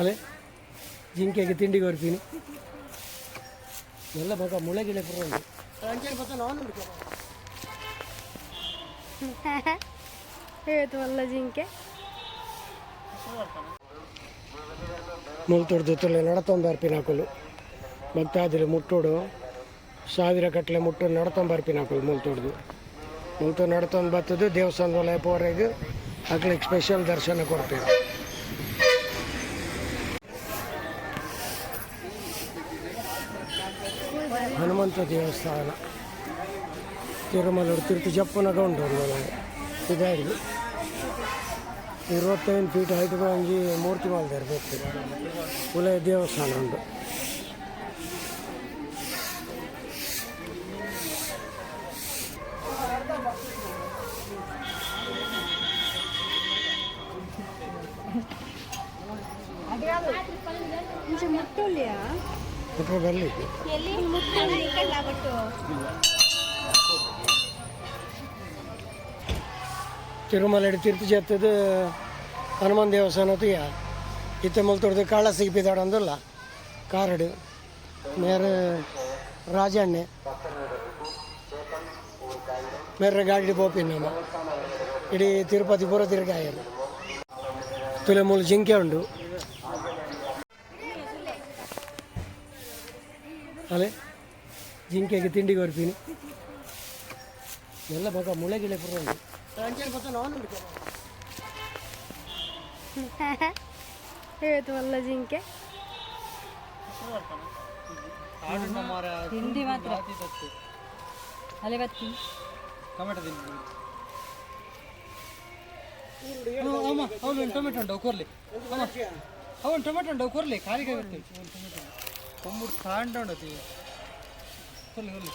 ಅಲೆ ಜಿಂಕೆಗೆ ತಿಂಡಿ ಕೊಡ್ತೀನಿ. ಎಲ್ಲ ಮಗ ಮುಳೆ ಗಿಳೆ ಬರೋದು ಹೇಳ್ತು ಅಲ್ಲ ಜಿಂಕೆ. ಮುಲ್ತೊಡ್ದು ತೊಲೆ ನಡತೊಂಬರ್ಪಿನ ಹಾಕಲು. ಭಕ್ತಾದ್ರೆ ಮುಟ್ಟೋಡು ಸಾವಿರ ಕಟ್ಲೆ ಮುಟ್ಟು ನಡತೊಂಬರ್ಪಿನ ಹಾಕಲು ಮುಲ್ತೊಡ್ದು ಮುಲ್ತು ನಡ್ತೊಂದು ಬರ್ತದು ದೇವಸ್ಥಾನದ ಒಳಗೆ ಪೋರೆಗೆ ಹಾಕ್ಲಿಕ್ಕೆ ಸ್ಪೆಷಲ್ ದರ್ಶನ ಕೊಡ್ತೇವೆ ಹನುಮಂತ ದೇವಸ್ಥಾನ. ತಿರುಮಲೂರು ಉಂಟು ಒಂದು ಇದಾಗಿದೆ ಇರುವತ್ತೈದು ಫೀಟ್ ಹೈಟ್ ಒಂಜಿ ಮೂರ್ತಿ ಮಾಲ್ದಾರೆ ಬೇಕು. ಉಲಯ ದೇವಸ್ಥಾನ ಉಂಟು. ಮುಂಚೆ ಬಿಟ್ಟರೆ ಬರಲಿ ಎಲ್ಲಿ? ಮುಟ್ಟಲ್ಲ ಬಟ್ಟು ತಿರುಮಲ ತಿರ್ತಿ ಜತ್ತದ ಹನುಮಾನ್ ದೇವಸ್ಥಾನ ತುಯ್ಯ ಇತ್ತೆ ಮುಲ್ತೊಡ್ದು ಕಾಳ ಸಿಗ್ಪಿದಾಡಂದಲ್ಲ ಕಾರಡು ಮೇರೆ ರಾಜಣ್ಣೆ ಮೇರೆ ಗಾಡಿ ಬೋಪಿನಮ್ಮ ಇಡೀ ತಿರುಪತಿ ಪೂರ ತಿರುಗಾಯರು. ತುಲೆ ಮೂಲ ಜಿಂಕೆ ಉಂಟು ಅಲೆ ಜಿಂಕೆಗೆ ತಿಂಡಿ ಕೊರ್ತೀನಿ ಎಲ್ಲ ಮಗ ಮುಳೆ ಗಿಳೆ ಪುರ ಹೇಳ್ತು ಅಲ್ಲ ಜಿಂಕೆ. ತಿಂಡಿ ಮಾತ್ರ. ಅಲೆ ಬತ್ತಿ ಅಮ್ಮ ಅವನು ಟೊಮೆಟೊ ಉಂಟು ಕೊರ್ಲಿ ಅವನು ಟೊಮೆಟೊ ಉಂಟು ಕೊರ್ಲಿ ಖಾಲಿಗೆ ಬರ್ತೀವಿ ಕೊಂಬುಡು ಕಾಂಡ ಉಂಡತಿ ಕೊರ್ಲಿ ಕೊರ್ಲಿ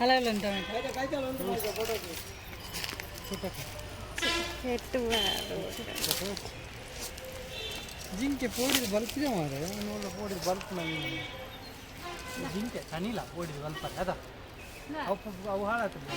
ಅಲ್ಲ ಅಲ್ಲ ಟೊಮೆಟೊ ಎಟ್ಟು ಜಿಂಕೆ ಪೋಡಿದು ಬಲ್ತಿದೆ ಮಾರೆ. ನೋಡ ಪೋಡಿದು ಬಲ್ಪ್ ನಂಗೆ ಜಿಂಕೆ ಕನಿಲ ಪೋಡಿದು ಬಲ್ಪ ಅದ. ಅವು ಪ- ಅವು ಹಾಳಾಗ್ತದೆ.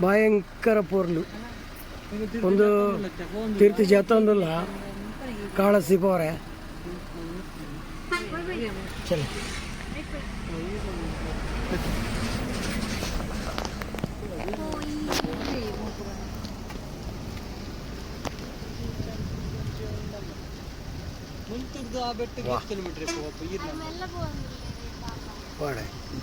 ಒಂದು ಭಯಂಕರ ಪೊರ್ಲು. ಒಂದು ತೀರ್ಥ ಜಾತೊಂದಲ್ಲ ಕಾಳ ಪೋರೆ ಚಲ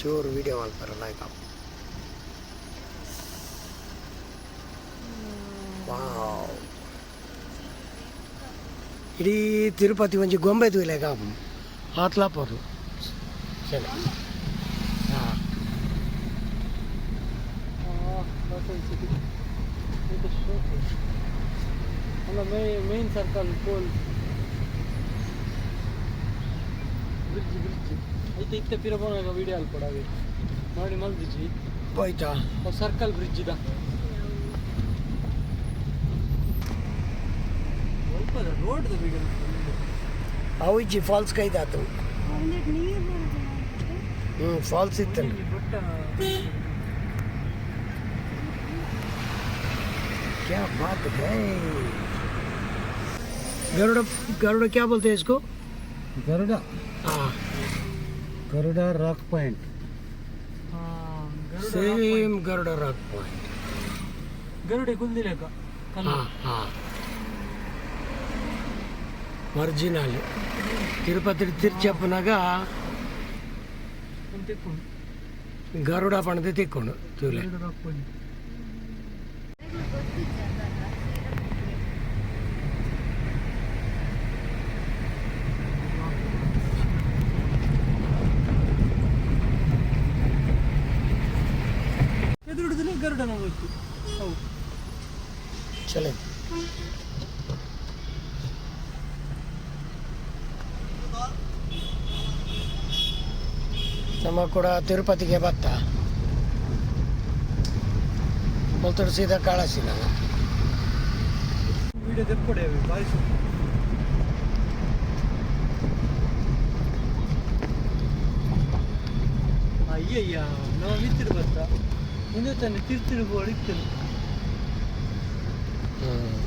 ಜೋರು ವಿಡಿಯೋ ಮಾಡ್ತಾರಲ್ಲ ಆಯ್ತಾ ಇಡೀ ತಿರುಪತಿ ಒಂಜಿ ಗೊಂಬೆ. ತೂಲೆ ಕಾಪು ಆತ್ಲಾಪೋರು ಸರಿ main circle pole bridge bridge. ಐತೆ ಇತ್ತೆ ಪಿರಬೋನಾಗ ವಿಡಿಯೋ ಅಲ್ಲಿ ಕೊಡವೆ ನೋಡಿ ಮಲ್ದಿಜಿ ಹೋಯ್ತಾ ಸರ್ಕಲ್ ಬ್ರಿಡ್ಜ್ ಇದ. ಸ್ವಲ್ಪ ರೋಡ್ದು ವಿಡಿಯೋ ಅವು ಇಜ್ಜಿ ಫಾಲ್ಸ್ ಕೈದಾತು ಹ್ಞೂ ಫಾಲ್ಸ್ ಇತ್ತಲ್ಲ ಬೆಟ್ಟ क्या बात है गरुड़ गरुड़ क्या बोलते हैं इसको ಗರುಡ हाँ Garuda rock point same Garuda rock point ಗರುಡೆ ಕುಂದಿಲೇಕ हाँ हाँ ಒರಿಜಿನಲ್ ತಿರುಪತಿ ತಿರ್ಚಪ್ಪನಾಗ ಗರುಡ ಪಣದ ತಿಕ್ಕೊಂಡು ತೂಲೆ ನಮ್ಮ ಕೂಡ ತಿರುಪತಿಗೆ ಭತ್ತ. ಮುಲ್ತುಡು ಸೀದಾ ಕಾಳಸಿ ನಾನು. ಅಯ್ಯಯ್ಯ ನಾವು ಇತ್ತಿರು ಭತ್ತ ಮುಂದೆ ತಾನೆ ತಿರ್ತಿರು ಇತ್ತಲು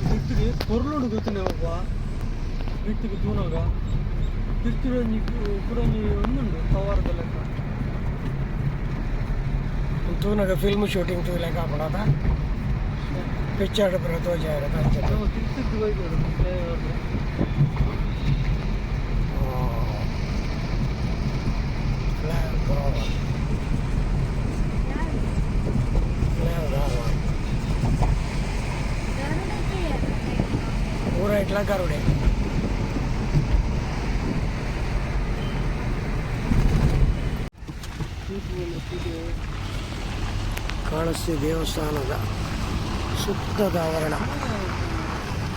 ತಿರ್ತಿರಿ ಕೊರ್ಲೋಡು ಗೊತ್ತಿನ ಒಬ್ಬ ಬಿಟ್ಟಿಗೆ ತೂನಾಗ. ತಿರ್ತಿರೋ ನೀವು ಕೂಡ ನೀವು ಒಂದುಂಡು ಪವಾರದಲ್ಲ तू ना फ़िल्म शूटिंग तू लगा अपना था। पिक्चर तो ब्रदर तो पूरा इतना कर उड़े। ಕಾಳಸ್ತಿ ದೇವಸ್ಥಾನದ ಸುತ್ತದ ಆವರಣ.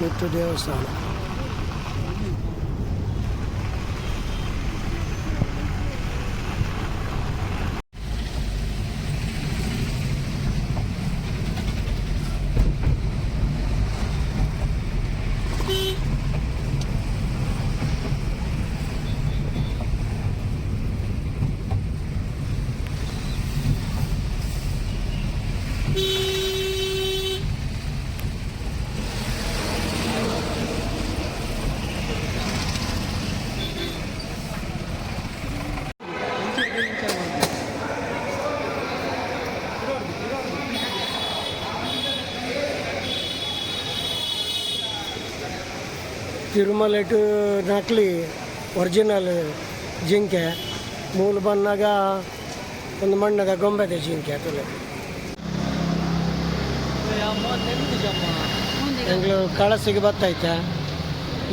ಮತ್ತು ದೇವಸ್ಥಾನ. ತಿರುಮಲ ಇಟ್ಟು ನಕಲಿ ಒರಿಜಿನಲ್ ಜಿಂಕೆ, ಮೂಲ ಬಂದಾಗ ಒಂದು ಮಣ್ಣದ ಗೊಂಬೆದ ಜಿಂಕೆ ತುಲೆ ಬೆಂಗಳೂರು ಕಳಸಿಗೆ ಬತ್ತೈತೆ.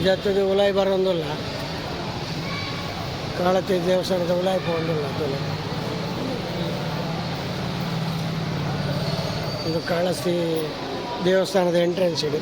ಜೊತೆಗೆ ಉಲಾಯಿ ಬರೋಂದಿಲ್ಲ. ಕಾಳತಿ ದೇವಸ್ಥಾನದ ಉಲಾಯಿ ಬಂದಿಲ್ಲ ತುಲೆ ಇದು ಕಾಳಸಿ ದೇವಸ್ಥಾನದ ಎಂಟ್ರೆನ್ಸ್ ಇದು.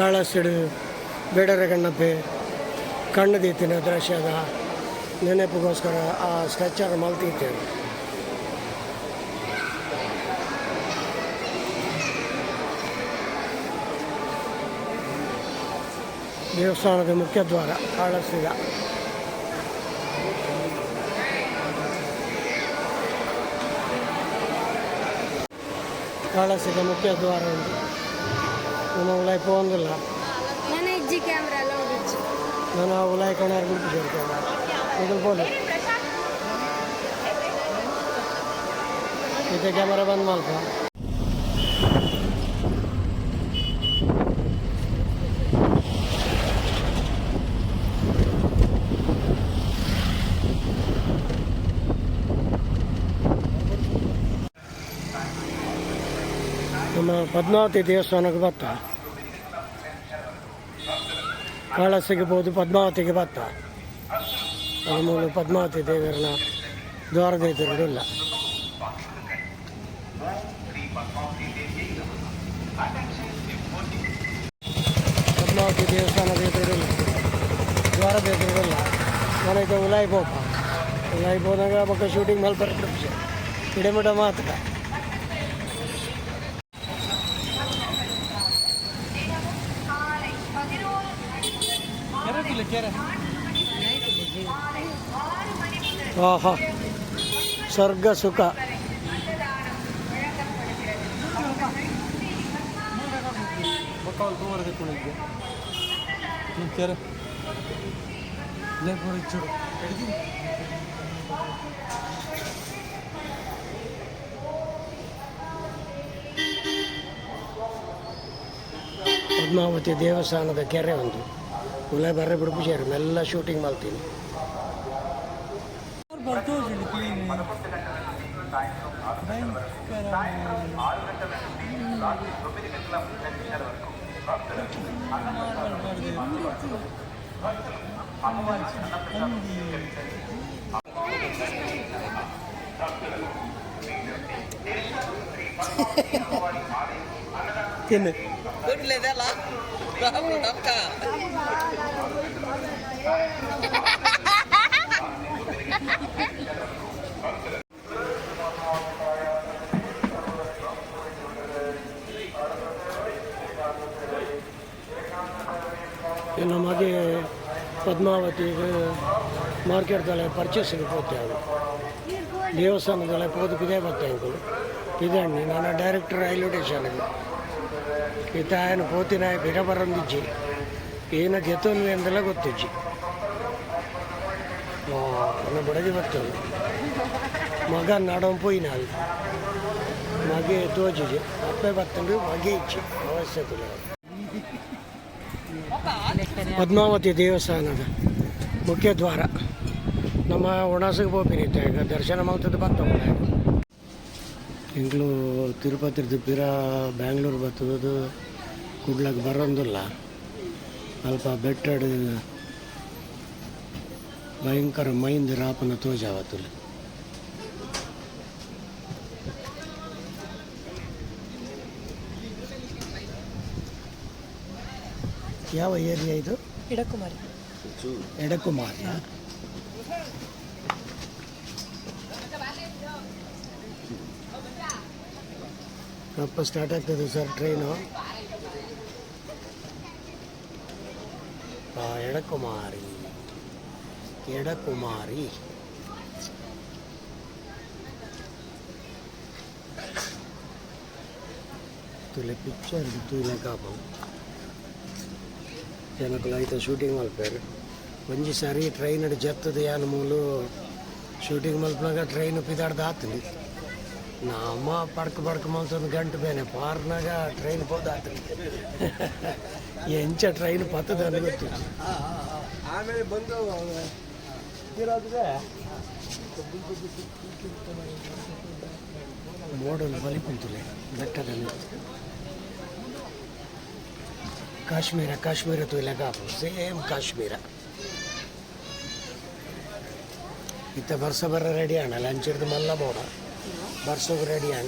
ಕಾಳಸಿಡು ಬೇಡರ ಗಣ್ಣಪ್ಪೆ ಕಣ್ಣು ದೀತಿನ ದೃಶ್ಯದ ನೆನಪಿಗೋಸ್ಕರ ಆ ಸ್ಕೆಚರ್ ಮಲ್ತಿದ್ದೇವೆ ದೇವಸ್ಥಾನದ ಮುಖ್ಯ ದ್ವಾರ ಕಾಳಸಿದ ಕಾಳಸಿದ ಮುಖ್ಯ ದ್ವಾರ ಉಂಟು ನಮ್ಮ ಉಲಾಯಿ ಪೋಂದಿಲ್ಲ ನನ್ನ ಇಜ್ಜಿ ಕ್ಯಾಮ್ರಾ ಎಲ್ಲ ಹೋಗಿಚ್ಚು ನಾನು ಆ ಉಲಾಯಿ ಕಣಾರ್ ಬಿಡ್ತಿದ್ದೇನೆ ಇದು ಬೋಲಿ ಇದು ಕ್ಯಾಮರಾ ಬಂದ್ ಮಾಡ್ಕ. ನಮ್ಮ ಪದ್ಮಾವತಿ ದೇವಸ್ಥಾನಕ್ಕೆ ಬತ್ತ ಕಾಳ ಸಿಗಬಹುದು ಪದ್ಮಾವತಿಗೆ ಬತ್ತ ಅದು ಮೂಲ ಪದ್ಮಾವತಿ ದೇವರನ್ನ ದ್ವಾರದ ಎದುರುಗಿಲ್ಲ ಪದ್ಮಾವತಿ ದೇವಸ್ಥಾನದ ಎದುರುಗಿಲ್ಲ ದ್ವಾರದ ಎದುರುಗಿಲ್ಲ ನನಗೆ ಉಲಾಯಿ ಬೋಪ ಉಲಾಯಿ ಹೋದಾಗ ಮಕ್ಕ ಶೂಟಿಂಗ್ ಮೇಲೆ ಬರ್ಬಿಟ್ಟು ಇಡಮಿಡ ಮಾತ್ರ ಕೆರೆ ಕೆರೆ ಆಹಾ. ಸ್ವರ್ಗ ಸುಖ. ಪದ್ಮಾವತಿ ದೇವಸ್ಥಾನದ ಕೆರೆ ಒಂದು. ಉಲೆ ಬರ್ರೆ ಬಿಡ್ಬಿಟ್ಟಾರೆ ಮೆಲ್ಲ ಶೂಟಿಂಗ್ ಮಾಡ್ತೀನಿ ಬರ್ತೋಗಿ ಕ್ಲೀನ್ ಭಯಂಕರ ತಿನ್ನು ನಮಗೆ ಪದ್ಮಾವತಿಗೆ ಮಾರ್ಕೆಟ್ದಲ್ಲೇ ಪರ್ಚೇಸಿಗೆ ಹೋಗ್ತೇವೆ ದೇವಸ್ಥಾನದಲ್ಲೇ ಪೋದಕ್ಕೆ ಬರ್ತೇವೆ ಇದಂಡಿ ನಾನು ಡೈರೆಕ್ಟರ್ ರೈಲ್ವೆ ಸ್ಟೇಷನ್ಗೆ ಈತ ಏನು ಪೋತಿನ ಬಿರಬರಂದಿಜ್ಜಿ ಏನು ಗೆದ್ದಲ್ವೇ ಅಂತೆಲ್ಲ ಗೊತ್ತಿಜ್ಜಿ. ನನ್ನ ಬಡಗಿ ಬರ್ತದೆ ಮಗ ನಡಂ ಪೋಯಿನ ಅಲ್ಲಿ ಮಗೆ ತೋಜಿಜಿ. ಅಪ್ಪೆ ಬರ್ತಂಡು ಮಗೆ ಇಜ್ಜಿ. ಅವಶ್ಯಕತೆ ಪದ್ಮಾವತಿ ದೇವಸ್ಥಾನದ ಮುಖ್ಯ ದ್ವಾರ. ನಮ್ಮ ಒಣಸಿಗೆ ಹೋಗಿರುತ್ತೆ ಈಗ ದರ್ಶನ ಮಾಡ್ತದೆ ಬರ್ತವೆ ತಿಂಗಳು ತಿರುಪತಿ ಬಿರ ಬ್ಯಾಂಗ್ಳೂರು ಬರ್ತದದು ಕುಡ್ಲಕ್ಕೆ ಬರೋಂದಿಲ್ಲ. ಅಲ್ಪ ಬೆಟ್ಟಡ್ ಭಯಂಕರ ಮೈಂದ ರಾಪನ ತೋಜಾವತ್ತಲ್ಲಿ ಯಾವ ಏರಿಯಾ ಇದು? ಇಡಕುಮಾರಿ ಎಡಕುಮಾರಿ. ಅಪ್ಪ ಸ್ಟಾರ್ಟ್ ಆಗ್ತದೆ ಸರ್ ಟ್ರೈನು ಆ, ಎಡಕುಮಾರಿ ಎಡಕುಮಾರಿ ತುಲೆ ಪಿಕ್ಚರ್ ತುಲೆ ಕಾಪ ಜನಕ್ಕಲು ಆಯ್ತು ಶೂಟಿಂಗ್ ಮಲ್ಪೇರು ಒಂಜಿ ಸಾರಿ ಟ್ರೈನ್ ಜತ್ತದ ಯಾನ ಮೂಲು ಶೂಟಿಂಗ್ ಮಲ್ಪನಾಗ ಟ್ರೈನ್ ಪಿದಾಡ್ದು ಆತಲಿ ನಮ್ಮ ಪಡ್ಕ ಪಡ್ಕ ಮನ್ಸೊಂದು ಗಂಟು ಬೇನೆ. ಪಾರ್ನಾಗ ಟ್ರೈನ್ ಹೋದ ಆತಲಿ ಎಂಚ ಟ್ರೈನ್ ಪತ್ತದ ಗೊತ್ತು. ಆಮೇಲೆ ಬಂದು ಮೋಡಲ್ ಬಲಿ ಕುಂತಲೆ ಬೆಟ್ಟದಲ್ಲಿ. ಕಾಶ್ಮೀರ ಕಾಶ್ಮೀರ ಕಾಪು ಸೇಮ್ ಕಾಶ್ಮೀರ. ಇತ್ತ ಬರ್ಸ ಬರ ರೆಡಿ ಆಣ ಲಂಚಿಡ್ದು ಮಲ್ಲ ಮೋಡ. ಬರ್ಸೋಗಿ ರೆಡಿ ಆಣ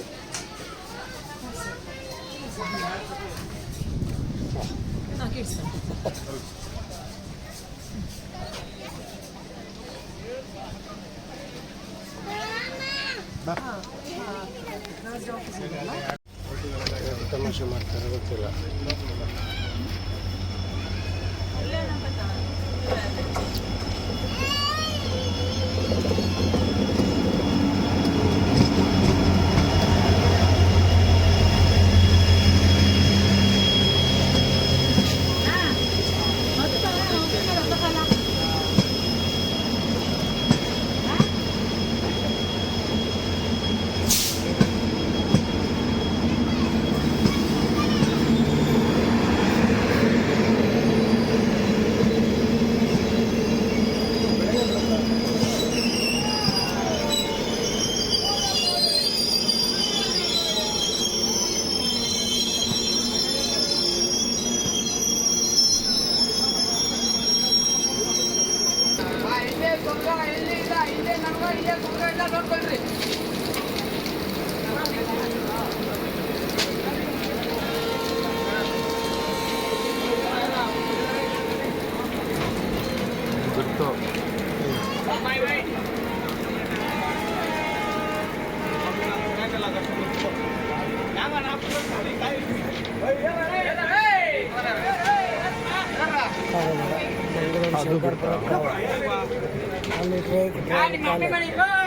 ತಮಾಷೆ ಮಾಡ್ತಾರೆ ಗೊತ್ತಿಲ್ಲ ಅಲ್ಲಿ ಟ್ರೈನ್ ಟ್ರೈನ್ ಗುವೆ ಬರ್ತೀನಿ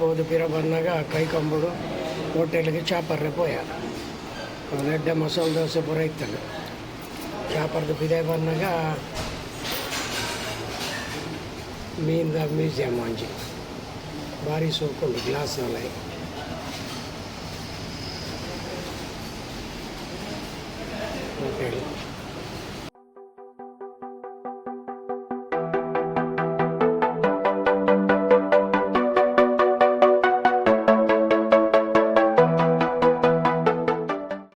ಪೋದು ಪಿರ ಬಂದಾಗ ಕಂಬುಡು ಹೋಟೆಲ್ಗೆ ಚಾಪರ್ರೆ ಪೋಯ. ನೆಡ್ಡೆ ಮಸಾಲೆ ದೋಸೆ ಪೂರ ಇತ್ತಲ್ಲ. ಚಾಪರ್ದು ಬಿದೆ ಬಂದಾಗ ಮೀನ್ದ ಮ್ಯೂಸಿಯಂ ಅಂಜಿ. ಭಾರಿ ಸೋಕೊಂಡು ಅಲ್ಲಿ ಹೋಟೆಲ್.